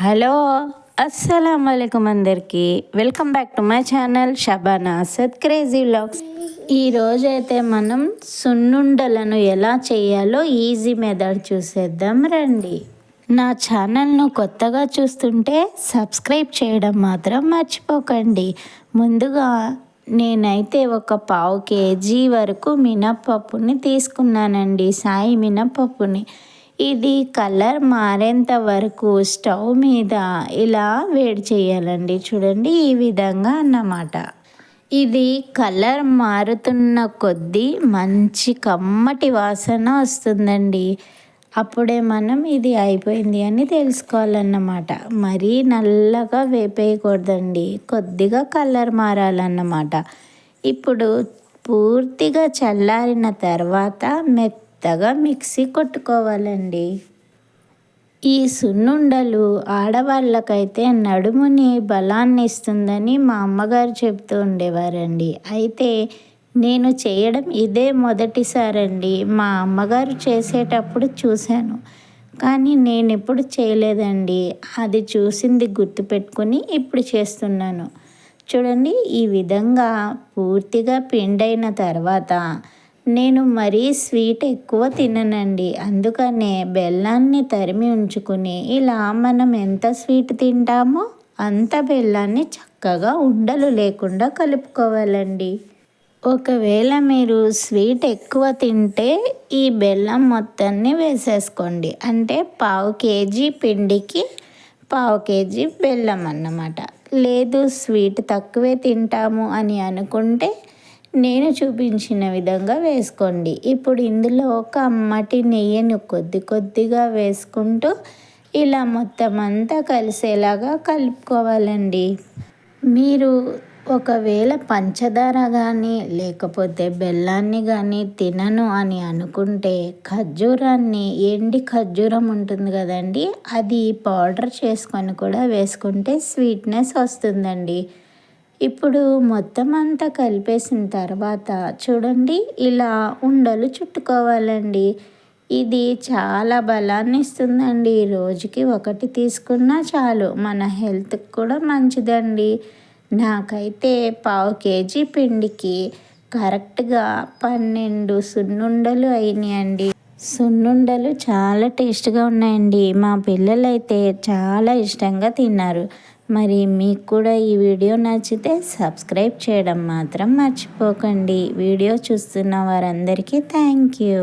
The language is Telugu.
హలో అస్సలం అయికం అందరికీ welcome back to my channel Shabana Asad crazy vlogs. ఈరోజైతే మనం సున్నుండలను ఎలా చేయాలో ఈజీ మెథడ్ చూసేద్దాం రండి. నా ఛానల్ను కొత్తగా చూస్తుంటే సబ్స్క్రైబ్ చేయడం మాత్రం మర్చిపోకండి. ముందుగా నేనైతే ఒక పావు కేజీ వరకు మినప్పప్పుని తీసుకున్నానండి సాయి మినప్పప్పుని. ఇది కలర్ మారేంత వరకు స్టవ్ మీద ఇలా వేడి చేయాలండి. చూడండి ఈ విధంగా అన్నమాట. ఇది కలర్ మారుతున్న కొద్దీ మంచి కమ్మటి వాసన వస్తుందండి. అప్పుడే మనం ఇది అయిపోయింది అని తెలుసుకోవాలన్నమాట. మరీ నల్లగా వేపేయకూడదండి. కొద్దిగా కలర్ మారాలన్నమాట. ఇప్పుడు పూర్తిగా చల్లారిన తర్వాత మెత్త మెత్తగా మిక్సీ కొట్టుకోవాలండి. ఈ సున్నుండలు ఆడవాళ్ళకైతే నడుముని బలాన్ని ఇస్తుందని మా అమ్మగారు చెప్తూ ఉండేవారండి. అయితే నేను చేయడం ఇదే మొదటిసారండి. మా అమ్మగారు చేసేటప్పుడు చూశాను. కానీ నేను ఎప్పుడు చేయలేదండి. అది చూసింది గుర్తుపెట్టుకుని ఇప్పుడు చేస్తున్నాను. చూడండి ఈ విధంగా పూర్తిగా పిండైన తర్వాత నేను మరీ స్వీట్ ఎక్కువ తిననండి. అందుకనే బెల్లాన్ని తరిమి ఉంచుకుని ఇలా మనం ఎంత స్వీట్ తింటామో అంత బెల్లాన్ని చక్కగా ఉండలు లేకుండా కలుపుకోవాలండి. ఒకవేళ మీరు స్వీట్ ఎక్కువ తింటే ఈ బెల్లం మొత్తాన్ని వేసేసుకోండి. అంటే పావు కేజీ పిండికి పావు కేజీ బెల్లం అన్నమాట. లేదు స్వీట్ తక్కువే తింటాము అని అనుకుంటే నేను చూపించిన విధంగా వేసుకోండి. ఇప్పుడు ఇందులో ఒక అమ్మటి నెయ్యిని కొద్ది కొద్దిగా వేసుకుంటూ ఇలా మొత్తం అంతా కలిసేలాగా కలుపుకోవాలండి. మీరు ఒకవేళ పంచదార కానీ లేకపోతే బెల్లాన్ని కానీ తినను అని అనుకుంటే ఖర్జూరాన్ని ఎండి ఖర్జూరం ఉంటుంది కదండి అది పౌడర్ చేసుకొని కూడా వేసుకుంటే స్వీట్నెస్ వస్తుందండి. ఇప్పుడు మొత్తం అంతా కలిపేసిన తర్వాత చూడండి ఇలా ఉండలు చుట్టుకోవాలండి. ఇది చాలా బలాన్ని ఇస్తుందండి రోజుకి ఒకటి తీసుకున్నా చాలు. మన హెల్త్కి కూడా మంచిదండి. నాకైతే పావు కేజీ పిండికి కరెక్ట్గా పన్నెండు సున్నుండలు అయినాయండి. సున్నుండలు చాలా టేస్ట్గా ఉన్నాయండి. మా పిల్లలైతే చాలా ఇష్టంగా తిన్నారు. మరి మీకు కూడా ఈ వీడియో నచ్చితే సబ్స్క్రైబ్ చేయడం మాత్రం మర్చిపోకండి. వీడియో చూస్తున్న వారందరికీ థ్యాంక్ యూ.